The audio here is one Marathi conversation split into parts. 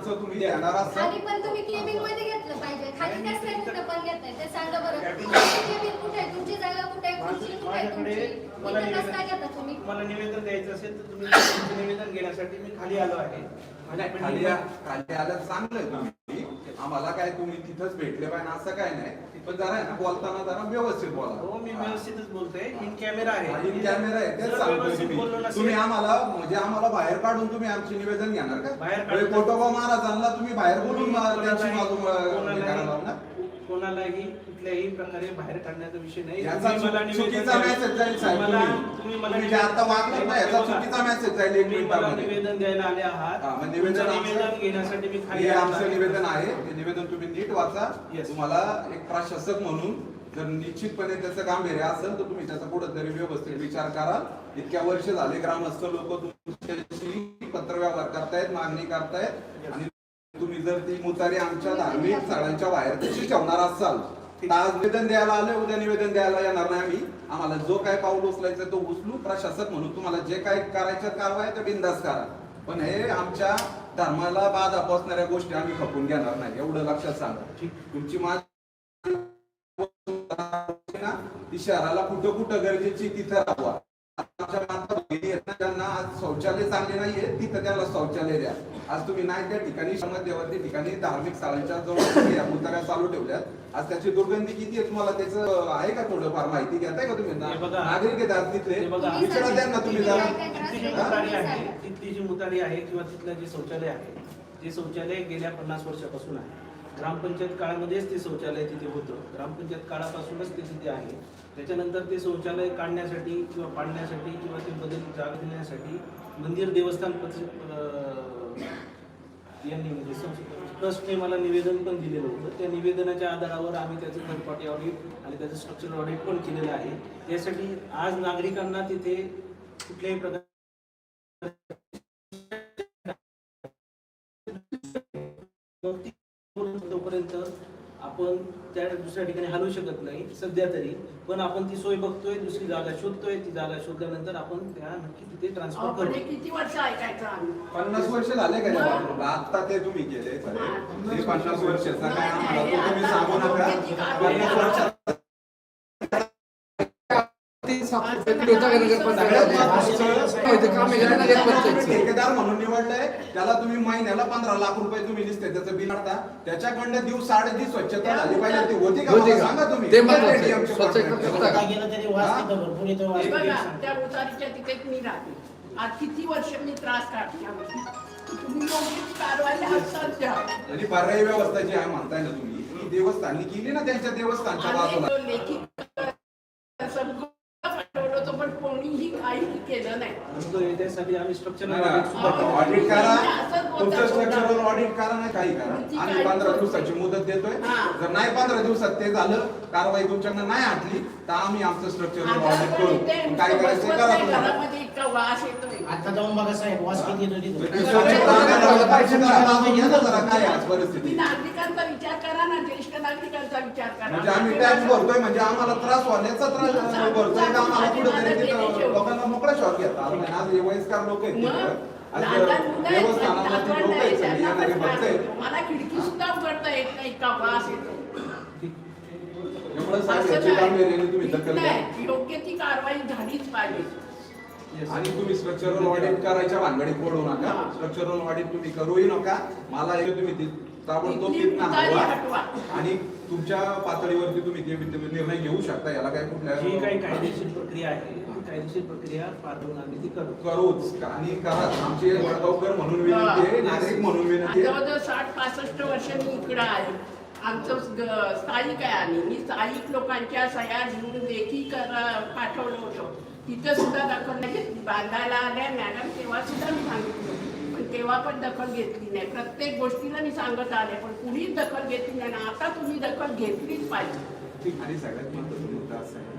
आमचं तुम्ही देणार असाल खाली पण तुम्ही क्लिनिंगमध्ये घेतलं पाहिजे. खाली कसं काय कुठं पण घेताय ते सांगा बरं. क्लिनिंग कुठे आहे? तुमची जागा कुठे आहे? खुर्ची कुठे आहे? माझ्याकडे तुमची. मला इथं कसं काय निवेदन घेता तुम्ही? मला निवेदन द्यायचं असेल तर तुम्ही तुमचं निवेदन घेण्यासाठी मी खाली आलो आहे. खाली आ- खाली आलं चांगलं तुम्ही. आम्हाला काय तुम्ही तिथंच भेटले पाहिजे असं काय नाही. पण जरा आहे ना बोलताना जरा व्यवस्थित हो बोला मी व्यवस्थितच बोलतोय. इन कॅमेरा आहे. इन कॅमेरा आहे. तेच जर सांगतोय व्यवस्थित बोललो तुम्ही नसेल- तुम्ही आम्हाला म्हणजे आम्हाला बाहेर काढून तुम्ही आमचे निवेदन घेणार का? बाहेर म्हणजे काढून- कोटोबा महाराजांना तुम्ही बाहेर बोलून त्यांची कोणालाही- बाजू अं, हे करायला लावणार? कोणालाही कुठल्याही प्रकारे बाहेर काढण्याचा विषय नाही याचा तुम्ही मला चुक- निवेदन चुकीचा द्या- मेसेज जाईल साहेब मला- तुम्ही. तुम्ही मला तुम्ही जे आता वागलात ना, याचा बघा. चुकीचा मेसेज जाईल एक तुम्ही मला मिनिटामध्ये. निवेदन द्यायला आले हा, आहात मग निवेदन तुमचं आमचं- निवेदन घेण्यासाठी मी खाली हे आलो आमचं आहे. निवेदन आहे ते निवेदन तुम्ही नीट वाचा Yes. तुम्हाला एक प्रशासक म्हणून जर निश्चितपणे त्याचं गांभीर्य असेल तर तुम्ही त्याचा पुढे तरी व्यवस्थित विचार करा इतक्या वर्ष झाले ग्रामस्थ लोक तुमच्याशी पत्रव्यवहार करतायत मागणी करतायत आणि तुम्ही जर ती मुतारी आमच्या धार्मिक स्थळांच्या बाहेर तशी ठेवणार असाल आज निवेदन द्यायला आले उद्या निवेदन द्यायला येणार नाही आम्ही. आम्हाला जो काय पाऊल उचलायचं तो उचलू प्रशासक म्हणून तुम्हाला जे काय करायच्या कारवाई ते बिंदास करा. पण हे आमच्या धर्माला बाधा पोचणाऱ्या गोष्टी आम्ही खपून घेणार नाही. एवढं लक्षात सांगा. तुमची माझी ती शहराला कुठं कुठं गरजेची तिथं राहावा. ना, ज्यांना आज शौचालय चांगले नाहीये तिथं त्यांना शौचालय द्या. आज तुम्ही नाही त्या ठिकाणी समाजदेवती ठिकाणी धार्मिक स्थळांच्या जवळ मुताऱ्या चालू ठेवल्यात. आज त्याची दुर्गंधी किती आहे तुम्हाला? त्याचं आहे का थोडंफार माहिती घेताय का तुम्ही? हे. नागरिक आहेत आज तिथले. बघा. विचारा त्यांना तुम्ही जरा. तिथली जी मुतारी आहे तिथली जी मुतारी आहे किंवा तिथलं जे शौचालय आहे ते शौचालय गेल्या पन्नास वर्षापासून आहे. ग्रामपंचायत काळामध्येच ते शौचालय तिथे होतं. ग्रामपंचायत काळापासूनच ते तिथे आहे. त्याच्यानंतर ते शौचालय काढण्यासाठी किंवा पाडण्यासाठी किंवा ते बदल जागा देण्यासाठी मंदिर देवस्थान पत्र यांनी म्हणजे ट्रस्टने मला निवेदन पण दिलेलं होतं. त्या निवेदनाच्या आधारावर आम्ही त्याचं थर्ड पार्टी ऑडिट आणि त्याचं स्ट्रक्चरल ऑडिट पण केलेलं आहे. त्यासाठी आज नागरिकांना तिथे कुठल्याही प्रकार आपण त्या दुसऱ्या ठिकाणी हलवू शकत नाही सध्या तरी. पण आपण ती सोय बघतोय दुसरी जागा शोधतोय ती जागा शोधल्यानंतर आपण त्या नक्की तिथे ट्रान्सफर अहो, पण हे करू किती वर्ष ऐकायचं आम्ही? पन्नास वर्ष झाले का? आता ते तुम्ही केले. हे. पन्नास वर्षाचा काय आम्हाला तो तुम्ही सांगू नका. पन्नास वर्षाचा ठेकेदार म्हणून निवडलंय. त्याला तुम्ही महिन्याला पंधरा लाख रुपये तुम्ही दिसते त्याचं बिल काढता. त्याच्याकडनं दिवस साडे जी स्वच्छता झाली पाहिजे. ती होती का? सांगा तुम्ही. त्या उतारीच्या मी राहते आज किती वर्ष मी त्रास काढते? पर्यायी व्यवस्था जी आहे म्हणताय ना तुम्ही ती देवस्थाननी केली ना त्यांच्या देवस्थानच्या बाजूला? त्यासाठी आम्ही स्ट्रक्चरल नाही, ऑडिट सुद्धा. करू. ऑडिट तुमचं बोलता. स्ट्रक्चरल ऑडिट करा नाही काही करा आम्ही पंधरा. दिवसाची मुदत देतोय हा. जर नाही पंधरा दिवसात ते झालं कारवाई तुमच्याकडनं नाही हटली तर आम्ही आमचं स्ट्रक्चरल आता ऑडिट करू काय करायचं करा नाही, तुम्हाला घरामध्ये इतका वास येतोय आता जाऊन बघा साहेब वास किती येतो ती तिथं स्वच्छता आणायला पाहिजे ना, बाजूला घ्या ना जरा काय आहे आज तुम्ही परिस्थिती नागरिकांचा विचार करा ना ज्येष्ठ नागरिकांचा विचार करा म्हणजे आम्ही टॅक्स भरतोय म्हणजे आम्हाला त्रास होण्याचा त्रास भरतोय का आम्हाला कुठेतरी तिथं घेता आला नाही. आज हे वयस्कर लोक आहेत तिथं. आज लहान लहान मुलं आहेत, देवस्थानामध्ये नातवंड लोक आहेत आहेत, सगळी त्यांना येणारी पण भक्त त्रास आहेत होतो. मला खिडकी सुद्धा उघडता येत नाही इतका वास येतो त्यामुळे साहेब असं याची गांभीर्याने नाही. तुम्ही दखल घ्या नाही, योग्य ती कारवाई झालीच पाहिजे Yes. आणि तुम्ही स्ट्रक्चरल ऑडिट करायच्या भानगडीत पडू नका हा. स्ट्रक्चरल ऑडिट तुम्ही करूही नका मला हे तुम्ही ती ताबडतोब इथली तिथनं उतारी हटवा. हटवा. आणि तुमच्या पातळीवरती तुम्ही ते निर्णय घेऊ शकता याला काय जी काही कुठल्या कायदेशीर प्रक्रिया आहे कायदेशीर प्रक्रिया पार पाडून आम्ही ती करू. करूच. आणि करा. आमची वडगावकर म्हणून विनंती आहे नागरिक म्हणून विनंती आहे. जवळजवळ साठ पासष्ट वर्ष मी इकडं आहे. आमचं ग- स्थायिक आहे आम्ही. मी स्थायिक लोकांच्या सह्या घेऊन लेखी कर पाठवलं होतं. तिथं सुद्धा दखल नाही घेतली. बांधायला आल्या मॅडम तेव्हा सुद्धा मी सांगितलं पण तेव्हा पण दखल घेतली नाही. प्रत्येक गोष्टीला मी सांगत आले पण कुणीच दखल घेतली नाही. आणि आता तुम्ही दखल घेतलीच पाहिजे. आणि सगळ्यात महत्त्वाचा मुद्दा असा आहे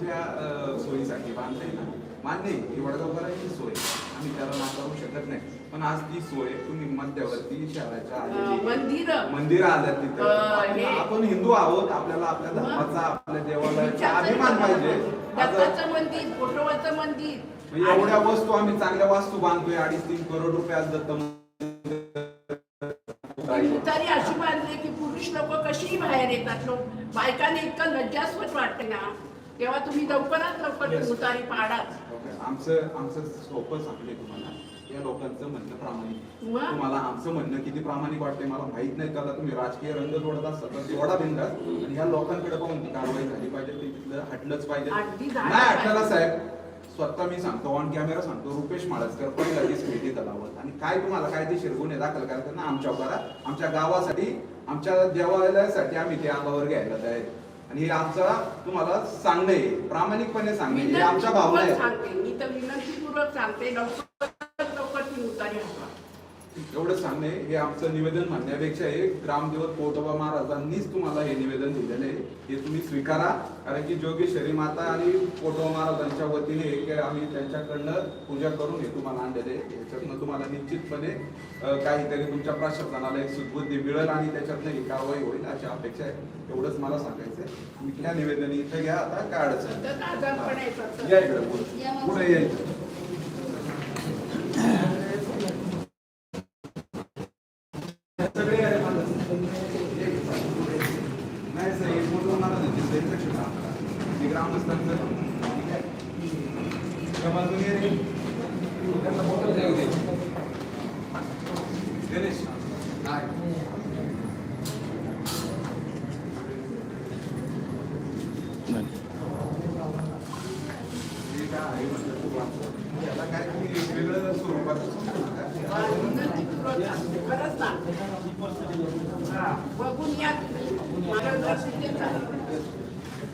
की अं, सोयीसाठी बांधताय ना मान्य आहे ही वडगावकरांची सोय. आम्ही त्याला नाकारू शकत नाही. पण आज ती सोय तुम्ही मध्यवर्ती शहराच्या आलेली मंदिरं. मंदिर आल्यात तिथं. हे- आपण- हिंदू आहोत. आपल्याला आपल्या धर्माचा आपल्या देवालयाचा अभिमान पाहिजे. दत्ताचं मंदिर म्हणजे एवढ्या वस्तू आम्ही चांगल्या वास्तू बांधतोय. अडीच तीन करोड रुपये आज दत्त मंदिर. उतारी अशी बांधली की पुरुष लोक कशीही बाहेर येतात. लोक बायकांना इतकं लज्जास्पद वाटते ना. तेव्हा तुम्ही लवकरात लवकर उतारी ओके. आमचं आमचं सोपं सांगले तुम्हाला. या लोकांचं म्हणणं प्रामाणिक? तुम्हाला आमचं म्हणणं किती प्रामाणिक वाटते मला माहीत नाही. त्याला तुम्ही राजकीय रंग जोडत असता तर बिंदास. आणि ह्या लोकांकडे पाहून ती कारवाई झाली पाहिजे. ते तिथलं हटलंच पाहिजे. नाही. हटलं साहेब. स्वतः मी सांगतो ऑन कॅमेरा सांगतो रुपेश माळसकर पहिला जी स्मृती तलावत. आणि काय तुम्हाला कायदेशीर गुन्हे दाखल करायचे ना आमच्या करा आमच्या गावासाठी आमच्या देवालयासाठी आम्ही ते अंगावर घ्यायला तयार आहे. आणि हे आमचा तुम्हाला सांगणे आहे. प्रामाणिकपणे सांगणे हे आमच्या भावना विनंतीपूर्वक सांगते. मी तर विनंतीपूर्वक सांगते. लवकरात लवकर ती उतारी हवा एवढं सांगणे हे आमचं निवेदन म्हणण्यापेक्षा हे ग्रामदेवत पोटोबा महाराजांनीच तुम्हाला हे निवेदन दिलेलं आहे. हे तुम्ही स्वीकारा. कारण की जोगेश्वरी माता आणि पोटोबा महाराजांच्या वतीने हे काय आम्ही त्यांच्याकडनं पूजा करून हे तुम्हाला आणलेले आहे. याच्यातनं तुम्हाला निश्चितपणे काहीतरी तुमच्या प्रशासनाला एक सुदबुद्धी मिळेल आणि त्याच्यातनं ही कारवाई होईल अशी अपेक्षा आहे. एवढंच मला सांगायचं आहे. निवेदन इथं घ्या. आता काय अडचण. या इकडे पुढे पुढे यायचं सगळे आहे मला. नाही सर हे पूर्ण मला नाही दिसत. एक लक्ष द्या. हे ग्रामस्थांचं ठीक आहे. त्या बाजूने रे. त्यांना बोटं द्या उद्या. गणेश नाही. हे काय आहे म्हटलं तू वाच. याला काय तुम्ही वेगळं स्वरूपाचं समजू नका. विनंतीपूर्वक सांगते खरंच सांगते हा, बघून या